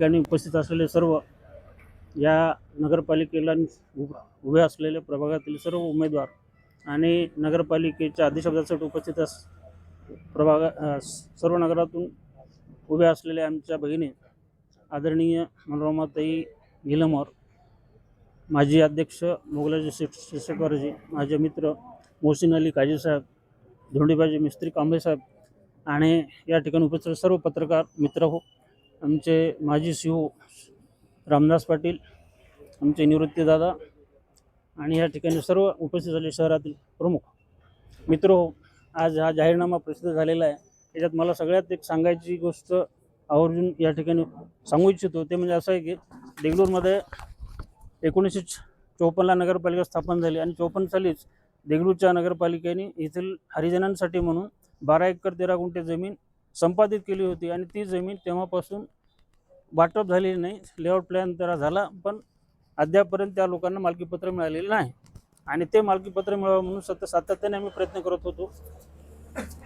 ठिकाणी उपस्थित असलेले सर्व या नगरपालिकेला उभे असलेले प्रभागातील सर्व उमेदवार आणि नगरपालिकेच्या अध्यक्षपदासाठी उपस्थित अस प्रभागा सर्व नगरातून उभ्या असलेल्या आमच्या भगिनी आदरणीय मनोरमाताई गिलमोर माजी अध्यक्ष मोगलाजी शिक शिक्षकवारजी माझे मित्र मोहसिन अली काजी साहेब धोंडीबाजी मिस्त्री कांबळे साहेब आणि या ठिकाणी उपस्थित सर्व पत्रकार मित्र हो आमचे माजी सी ओ रामदास पाटील आमचे निवृत्ती दादा आणि या ठिकाणी सर्व उपस्थित झाले शहरातील प्रमुख. मित्र हो आज हा जाहीरनामा प्रसिद्ध झालेला आहे. त्याच्यात मला सगळ्यात एक सांगायची गोष्ट आवर्जून या ठिकाणी सांगू इच्छितो. ते म्हणजे असं आहे की देगलूरमध्ये एकोणीसशे चोपन्नला नगरपालिका स्थापन झाली आणि चोपन्न सालीच देगलूरच्या नगरपालिकेने येथील हरिजनांसाठी म्हणून बारा एकर तेरा गुंठे जमीन संपादित केली होती आणि ती जमीन तेव्हापासून वाटप झालेली नाही. लेआउट प्लॅन जरा झाला पण अद्यापपर्यंत त्या लोकांना मालकीपत्र मिळालेलं नाही. आणि ते मालकीपत्र मिळावं म्हणून सतत सातत्याने आम्ही प्रयत्न करत होतो.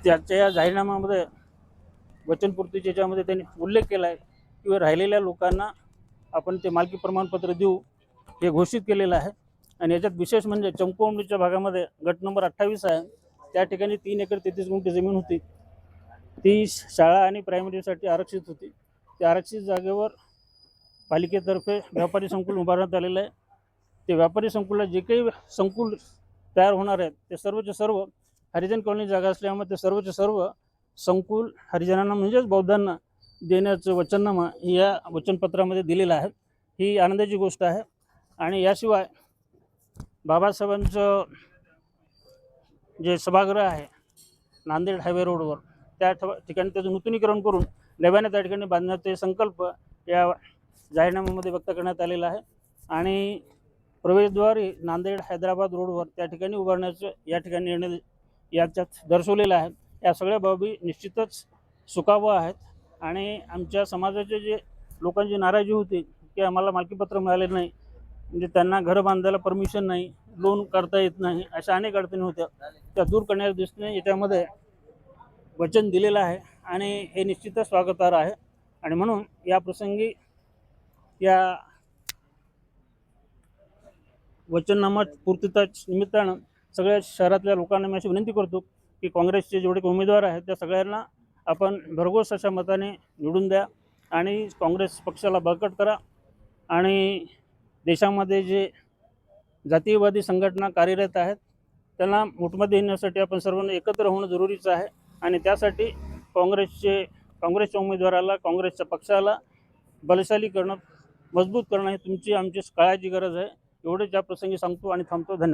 त्याच्या या जाहीरनाम्यामध्ये वचनपूर्तीच्या याच्यामध्ये त्यांनी उल्लेख केला आहे की राहिलेल्या लोकांना आपण ते मालकी प्रमाणपत्र देऊ हे घोषित केलेलं आहे. आणि याच्यात विशेष म्हणजे चंकोंबलीच्या भागामध्ये गट नंबर अठ्ठावीस आहे. त्या ठिकाणी तीन एकर तेहतीस गुंठे जमीन होती. ती शाळा आणि प्रायमरीसाठी आरक्षित होती. त्या आरक्षित जागेवर पालिकेतर्फे व्यापारी संकुल उभारण्यात आलेलं आहे. ते व्यापारी संकुलात जे काही संकुल तयार होणार आहेत ते सर्वचे सर्व हरिजन कॉलनी जागा असल्यामुळे ते सर्वचे सर्व संकुल हरिजनांना म्हणजेच बौद्धांना देण्याचं वचननामा या वचनपत्रामध्ये दिलेलं आहे. ही आनंदाची गोष्ट आहे. आणि याशिवाय बाबासाहेबांचं जे सभागृह आहे नांदेड हायवे रोडवर त्या ठिकाणी त्याचं नूतनीकरण करून नव्याने त्या ठिकाणी बांधण्याचे संकल्प या जाहीरनाम्यामध्ये व्यक्त करण्यात आलेला आहे. आणि प्रवेशद्वार नांदेड हैदराबाद रोडवर त्या ठिकाणी उभारण्याचं या ठिकाणी निर्णय याच्यात दर्शवलेला आहे. या सगळ्या बाबी निश्चितच सुकावं आहेत. आणि आमच्या समाजाचे जे लोकांची नाराजी होती की आम्हाला मालकीपत्र मिळाले नाही म्हणजे त्यांना घरं बांधायला परमिशन नाही लोन करता येत नाही अशा अनेक अडचणी होत्या. त्या दूर करण्याच्या दृष्टीने याच्यामध्ये वचन दिलेलं आहे आणि हे निश्चितच स्वागतार्ह आहे. आणि म्हणून या प्रसंगी या वचननामा पूर्तता निमित्तानं सगळ्या शहरातल्या लोकांना मी अशी विनंती करतो की काँग्रेसचे जेवढे उमेदवार आहेत त्या सगळ्यांना आपण भरघोस अशा मताने निवडून द्या आणि काँग्रेस पक्षाला बळकट करा आणि देशामध्ये जे जातीयवादी संघटना कार्यरत आहेत त्यांना मोठमध्ये येण्यासाठी आपण सर्वांना एकत्र होणं जरुरीचं आहे. आणि त्यासाठी काँग्रेसचे काँग्रेसच्या उमेदवाराला काँग्रेसच्या पक्षाला बलशाली करणं मजबूत करणं ही तुमची आमची काळाची गरज आहे. एवढंच या प्रसंगी सांगतो आणि थांबतो. धन्यवाद.